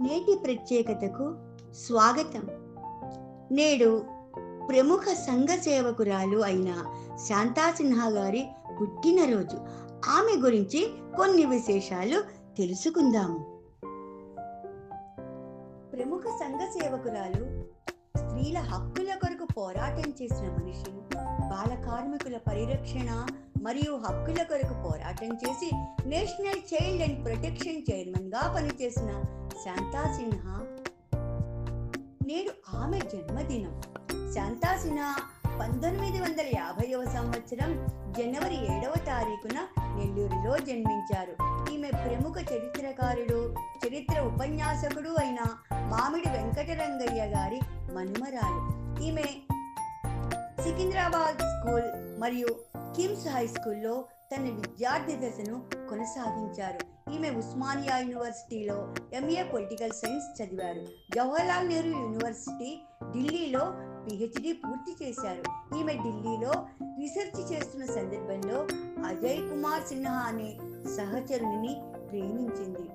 నేటి ప్రత్యేకతకు స్వాగతం. నేడు ప్రముఖ సంఘ సేవకురాలు అయిన శాంతా సిన్హా గారి పుట్టినరోజు. ఆమె గురించి కొన్ని విశేషాలు తెలుసుకుందాము. ప్రముఖ సంఘ సేవకురాలు స్త్రీల హక్కుల కొరకు పోరాటం చేసిన మనిషి బాల కార్మికుల పరిరక్షణ మరియు హక్కుల కొరకు పోరాటం చేసి నేషనల్ చైల్డ్ అండ్ ప్రొటెక్షన్ చైర్మన్గా పనిచేసిన శాంతా సిన్హా. నేడు ఆమె జన్మదినం. శాంతా సిన్హా పంతొమ్మిది వందల యాభైవ సంవత్సరం జనవరి ఏడవ తారీఖున నెల్లూరులో జన్మించారు. ఈమె ప్రముఖ చరిత్రకారుడు చరిత్ర ఉపన్యాసకుడు అయిన మామిడి వెంకటరంగయ్య గారి మనుమరాలు. ఈమె సికింద్రాబాద్ స్కూల్ మరియు కిమ్స్ హై స్కూల్లో తన విద్యార్థి దశను కొనసాగించారు. ఈమె ఉస్మానియా యూనివర్సిటీలో ఎంఏ పొలిటికల్ సైన్స్ చదివారు. జవహర్లాల్ నెహ్రూ యూనివర్సిటీ ఢిల్లీలో పిహెచ్డి పూర్తి చేశారు. ఈమె ఢిల్లీలో రీసెర్చ్ చేస్తున్న సందర్భంలో అజయ్ కుమార్ సిన్హా అనే సహచరుని ప్రేమించింది.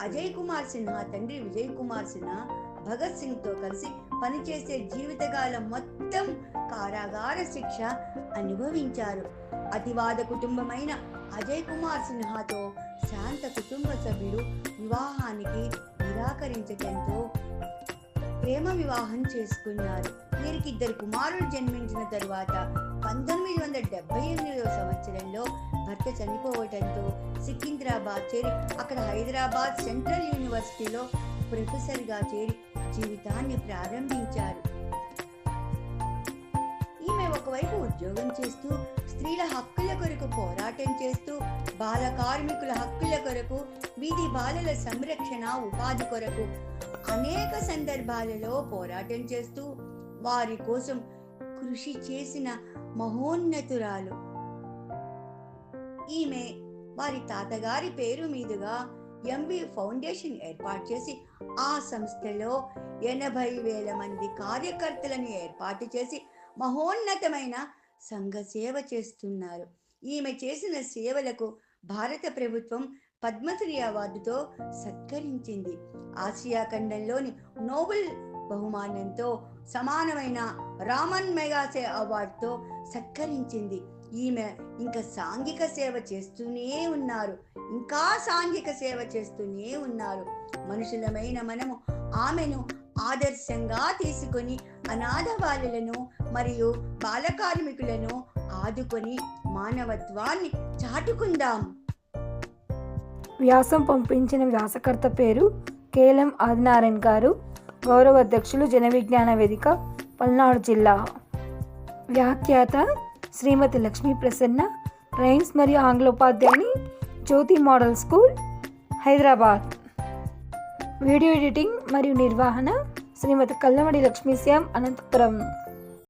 అజయ్ కుమార్ సిన్హా తండ్రి విజయ్ కుమార్ సిన్హా భగత్ సింగ్తో కలిసి పనిచేసే జీవితకాలం మొత్తం కారాగార శిక్ష అనుభవించారు. అతివాద కుటుంబమైన అజయ్ కుమార్ సిన్హాతో శాంత కుటుంబ సభ్యులు వివాహానికి నిరాకరించటంతో ప్రేమ వివాహం చేసుకున్నారు. వీరికి ఇద్దరు కుమారులు జన్మించిన తరువాత పంతొమ్మిది వందల డెబ్బై ఎనిమిదవ సంవత్సరంలో భర్త చనిపోవటంతో సికింద్రాబాద్ చేరి అక్కడ హైదరాబాద్ సెంట్రల్ యూనివర్సిటీలో ప్రొఫెసర్గా చేరి జీవితాన్ని ప్రారంభించారు. ఒకవైపు ఉద్యోగం చేస్తూ స్త్రీల హక్కుల కొరకు పోరాటం చేస్తూ బాల కార్మికుల హక్కుల కొరకు వీధి బాలల సంరక్షణ ఉపాధి కొరకు అనేక సందర్భాలలో పోరాటం చేస్తూ వారి కోసం కృషి చేసిన మహోన్నతురాలు. ఈమె వారి తాతగారి పేరు మీదుగా ఎంవి ఫౌండేషన్ ఏర్పాటు చేసి ఆ సంస్థలో ఎనభై వేల మంది కార్యకర్తలను ఏర్పాటు చేసి మహోన్నతమైన సంఘ సేవ చేస్తున్నారు. ఈమె చేసిన సేవలకు భారత ప్రభుత్వం పద్మశ్రీ అవార్డుతో సత్కరించింది. ఆసియా ఖండంలోని నోబెల్ బహుమానంతో సమానమైన రామన్ మెగాసే అవార్డుతో సత్కరించింది. ఈమె ఇంకా సాంఘిక సేవ చేస్తూనే ఉన్నారు. ఇంకా సాంఘిక సేవ చేస్తూనే ఉన్నారు. మనుషులమైన మనము ఆమెను ఆదర్శంగా తీసుకొని అనాథ బాలులను మరియు బాల కార్మికులను ఆదుకొని మానవత్వాన్ని చాటుకుందాం. వ్యాసం పంపించిన వ్యాసకర్త పేరు కేలం ఆదినారాయణ్ గారు. గౌరవ అధ్యక్షులు జన విజ్ఞాన వేదిక పల్నాడు జిల్లా. వ్యాఖ్యాత శ్రీమతి లక్ష్మీ ప్రసన్న రైమ్స్ మరియు ఆంగ్లోపాధ్యాయుని Jyothi model school Hyderabad. Video editing మరియు నిర్వహణ శ్రీమతి కల్లమడి లక్ష్మీశ్యామ్ అనంతపురం.